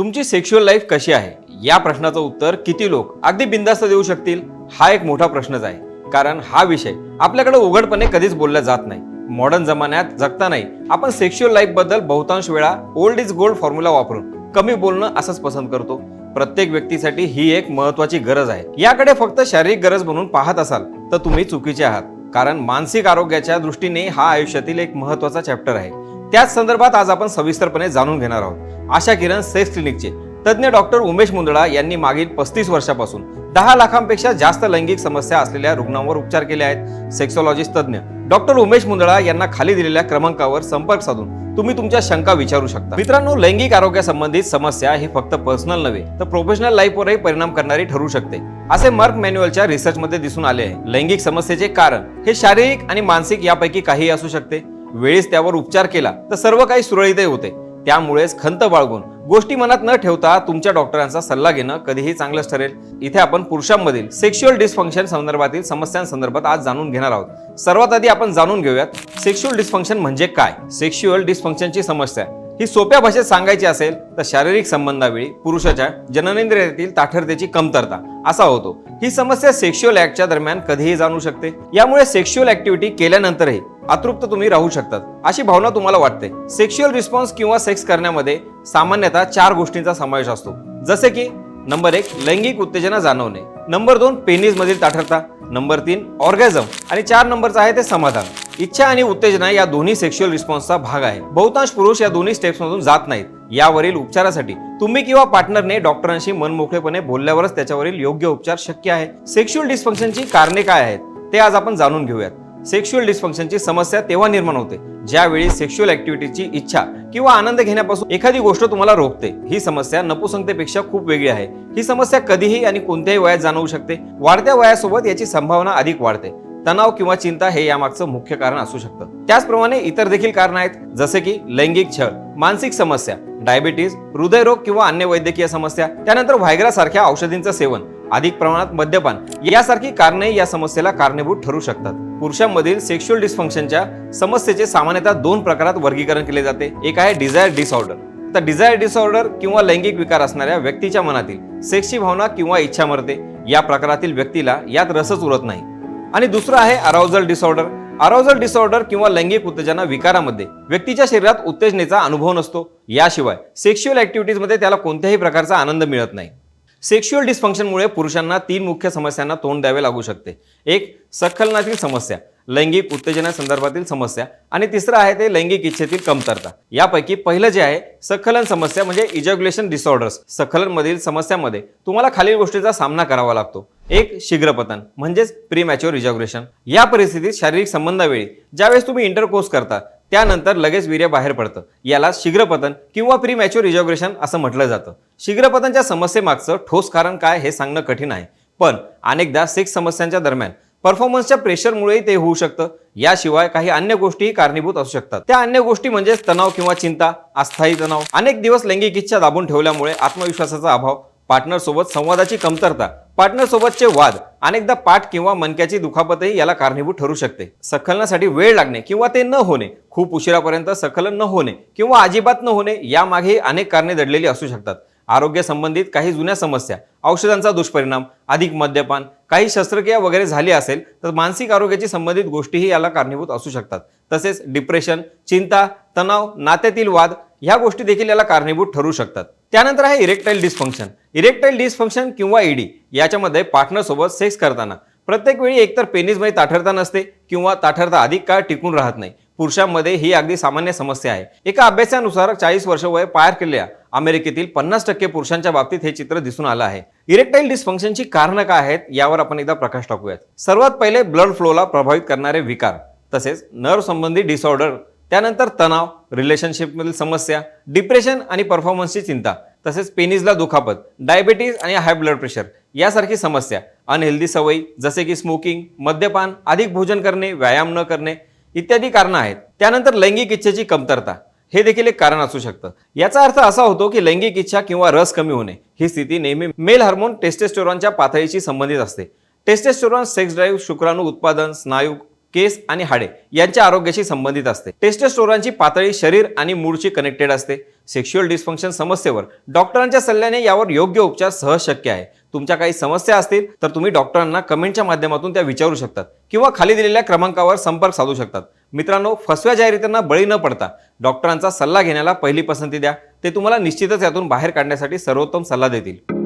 तुमची sexual life कशी आहे? या प्रश्नाचं उत्तर किती लोक अगदी बिंदास्त देऊ शकतील? हा एक मोठा प्रश्नच आहे. कारण हा विषय आपल्याकडे उघडपणे कधीच बोलला जात नाही. मॉडर्न जमान्यात जगतानाही आपण सेक्शुअल लाईफबद्दल बहुतांश वेळा ओल्ड इज गोल्ड फॉर्म्युला वापरून कमी बोलणं असंच पसंत करतो. प्रत्येक व्यक्तीसाठी ही एक महत्वाची गरज आहे. याकडे फक्त शारीरिक गरज म्हणून पाहत असाल तर तुम्ही चुकीचे आहात. कारण मानसिक आरोग्याच्या दृष्टीने हा आयुष्यातील एक महत्त्वाचा चॅप्टर आहे. त्याच संदर्भात आज आपण सविस्तरपणे जाणून घेणार आहोत. आशा किरण सेफ क्लिनिकचे. तज्ज्ञ डॉक्टर उमेश मुंदडा यांनी मागील पस्तीस वर्षापासून दहा लाखांपेक्षा जास्त लैंगिक समस्या असलेल्या रुग्णांवर उपचार केले आहेत. सेक्सॉलॉजिस्ट तज्ज्ञ डॉक्टर उमेश मुंदळा यांना खाली दिलेल्या क्रमांकावर संपर्क साधून तुम्ही तुमच्या शंका विचारू शकता. मित्रांनो लैंगिक आरोग्यासंबंधित समस्या ही फक्त पर्सनल नव्हे तर प्रोफेशनल लाईफवरही परिणाम करणारी ठरू शकते. असे मार्क मॅन्युअलच्या रिसर्चमध्ये दिसून आले आहे. लैंगिक समस्येचे कारण हे शारीरिक आणि मानसिक यापैकी काहीही असू शकते. वेळेस त्यावर उपचार केला तर सर्व काही सुरळीतही होते. त्यामुळेच खंत बाळगून गोष्टी मनात न ठेवता तुमच्या डॉक्टरांचा सल्ला घेणं कधीही चांगलंच ठरेल. इथे आपण पुरुषांमधील सेक्शुअल डिस्फंक्शन संदर्भातील समस्यांसंदर्भात आज जाणून घेणार आहोत. सर्वात आधी आपण जाणून घेऊयात सेक्शुअल डिस्फंक्शन म्हणजे काय? सेक्शुअल डिस्फंक्शनची समस्या ही सोप्या भाषेत सांगायची असेल तर शारीरिक संबंधावेळी पुरुषाच्या जननेंद्रियातील ताठरतेची कमतरता असा होतो. ही समस्या सेक्शुअल ऍक्टच्या दरम्यान कधीही जाणू शकते. यामुळे सेक्शुअल ऍक्टिव्हिटी केल्यानंतरही अतृप्त तुम्ही राहू शकतात. अशी भावना तुम्हाला वाटते. सेक्शुअल रिस्पॉन्स किंवा सेक्स करण्यामध्ये सामान्यतः चार गोष्टींचा समावेश असतो. जसे की नंबर एक लैंगिक उत्तेजना जाणवणे. नंबर दोन पेनिस मधील ताठरता. नंबर तीन ऑर्गॅझम. आणि चार नंबरचा आहे ते समाधान. इच्छा आणि उत्तेजना या दोन्ही सेक्शुअल रिस्पॉन्सचा भाग आहे. बहुतांश पुरुष या दोन्ही स्टेप्स मधून जात नाहीत. यावरील उपचारासाठी तुम्ही किंवा पार्टनरने डॉक्टरांशी मनमोकळेपणे बोलल्यावरच त्याच्यावरील योग्य उपचार शक्य आहे. सेक्शुअल डिस्फंक्शनची कारणे काय आहेत? ते आज आपण जाणून घेऊयात. सेक्शुअल डिस्फंक्शनची समस्या तेव्हा निर्माण होते. ज्यावेळी सेक्शुअल ऍक्टिव्हिटीची इच्छा किंवा आनंद घेण्यापासून एखादी गोष्ट तुम्हाला रोखते ही समस्या नपुसंगतेपेक्षा खूप वेगळी आहे. ही समस्या कधीही आणि कोणत्याही वयात जाणवू शकते. वाढत्या वयासोबत याची संभावना अधिक वाढते. तणाव किंवा चिंता हे यामागचं मुख्य कारण असू शकतं. त्याचप्रमाणे इतर देखील कारण आहेत जसे की लैंगिक छळ मानसिक समस्या डायबिटीज हृदयरोग किंवा अन्य वैद्यकीय समस्या त्यानंतर व्हायग्रा सारख्या औषधींचं सेवन. अधिक प्रमाणात मद्यपान. यासारखी कारणे या समस्येला कारणीभूत ठरू शकतात. पुरुषांमधील सेक्शुअल डिस्फंक्शनच्या समस्येचे सामान्यतः दोन प्रकारात वर्गीकरण केले जाते. एक आहे डिझायर डिसऑर्डर तर डिझायर डिसऑर्डर किंवा लैंगिक विकार असणाऱ्या व्यक्तीच्या मनातील सेक्सची भावना किंवा इच्छा मरते या प्रकारातील व्यक्तीला यात रसच उरत नाही. आणि दुसरं आहे अराउजल डिसऑर्डर अराउजल डिसऑर्डर किंवा लैंगिक उत्तेजना विकारामध्ये व्यक्तीच्या शरीरात उत्तेजनेचा अनुभव नसतो. याशिवाय सेक्शुअल ऍक्टिव्हिटीजमध्ये त्याला कोणत्याही प्रकारचा आनंद मिळत नाही. सेक्शुअल डिस्फंक्शनमुळे पुरुषांना तीन मुख्य समस्यांना तोंड द्यावे लागू शकते. एक सखलनातील समस्या लैंगिक उत्तेजनासंदर्भातील समस्या आणि तिसरं आहे ते लैंगिक इच्छेतील कमतरता. यापैकी पहिलं जे आहे सखलन समस्या म्हणजे इजॅग्युलेशन डिसऑर्डर्स सखलनमधील समस्यामध्ये तुम्हाला खालील गोष्टीचा सामना करावा लागतो. एक शीघ्रपतन म्हणजेच प्रीमॅच्युअर इजॅग्युलेशन या परिस्थितीत शारीरिक संबंधावेळी ज्यावेळेस तुम्ही इंटरकोर्स करता त्यानंतर लगेच वीर्य बाहेर पडतं. याला शीघ्रपतन किंवा प्री मॅच्युअर असं म्हटलं जातं. शीघ्रपतनच्या समस्येमागचं ठोस कारण काय हे सांगणं कठीण आहे. पण अनेकदा सेक्स समस्यांच्या दरम्यान परफॉर्मन्सच्या प्रेशरमुळेही ते होऊ शकतं. याशिवाय काही अन्य गोष्टीही कारणीभूत असू शकतात. त्या अन्य गोष्टी म्हणजे तणाव किंवा चिंता अस्थायी तणाव. अनेक दिवस लैंगिक इच्छा दाबून ठेवल्यामुळे आत्मविश्वासाचा अभाव पार्टनरसोबत संवादाची कमतरता पार्टनरसोबतचे वाद अनेकदा पाठ किंवा मनक्याची दुखापतही याला कारणीभूत ठरू शकते. सखलनासाठी वेळ लागणे किंवा ते न होणे खूप उशिरापर्यंत सखलन न होणे किंवा अजिबात न होणे यामागेही अनेक कारणे दडलेली असू शकतात. आरोग्य संबंधित काही जुन्या समस्या औषधांचा दुष्परिणाम अधिक मद्यपान काही शस्त्रक्रिया वगैरे झाली असेल तर मानसिक आरोग्याची संबंधित गोष्टीही याला कारणीभूत असू शकतात. तसेच डिप्रेशन चिंता तणाव नात्यातील वाद ह्या गोष्टी देखील याला कारणीभूत ठरू शकतात. त्यानंतर आहे इरेक्टाईल डिस्फंक्शन. इरेक्टाईल डिस्फंक्शन किंवा ईडी याच्यामध्ये पार्टनरसोबत सेक्स करताना प्रत्येक वेळी एकतर पेनिसमध्ये ताठरता नसते किंवा ताठरता अधिक काळ टिकून राहत नाही. पुरुषांमध्ये ही अगदी सामान्य समस्या आहे. एका अभ्यासानुसार चाळीस वर्ष वय पार केलेल्या अमेरिकेतील पन्नास टक्के पुरुषांच्या बाबतीत हे चित्र दिसून आलं आहे. इरेक्टाईल डिस्फंक्शनची कारणं काय आहेत यावर आपण एकदा प्रकाश टाकूयात. सर्वात पहिले ब्लड फ्लोला प्रभावित करणारे विकार तसेच नर्व संबंधी डिसऑर्डर त्यानंतर तणाव रिलेशनशिपमधील समस्या डिप्रेशन आणि परफॉर्मन्सची चिंता तसेच पेनिसला दुखापत डायबिटीज आणि हाय ब्लड प्रेशर यासारखी समस्या अनहेल्दी सवयी जसे की स्मोकिंग मद्यपान अधिक भोजन करणे व्यायाम न करणे इत्यादी कारणं आहेत. त्यानंतर लैंगिक इच्छेची कमतरता हे देखील एक कारण असू शकतं. याचा अर्थ असा होतो की लैंगिक इच्छा किंवा रस कमी होणे ही स्थिती नेहमी मेल हार्मोन टेस्टेस्टोरॉनच्या पातळीशी संबंधित असते. टेस्टेस्टोरॉन सेक्स ड्राईव्ह शुक्राणू उत्पादन स्नायू केस आणि हाडे यांच्या आरोग्याशी संबंधित असते. टेस्टेस्टोरॉनची पातळी शरीर आणि मूडशी कनेक्टेड असते. सेक्शुअल डिस्फंक्शन समस्येवर डॉक्टरांच्या सल्ल्याने यावर योग्य उपचार सहज शक्य आहे. तुमच्या काही समस्या असतील तर तुम्ही डॉक्टरांना कमेंटच्या माध्यमातून त्या विचारू शकतात किंवा खाली दिलेल्या क्रमांकावर संपर्क साधू शकतात. मित्रांनो फसव्या जाहिरातींना बळी न पडता डॉक्टरांचा सल्ला घेण्याला पहिली पसंती द्या. ते तुम्हाला निश्चितच यातून बाहेर काढण्यासाठी सर्वोत्तम सल्ला देतील.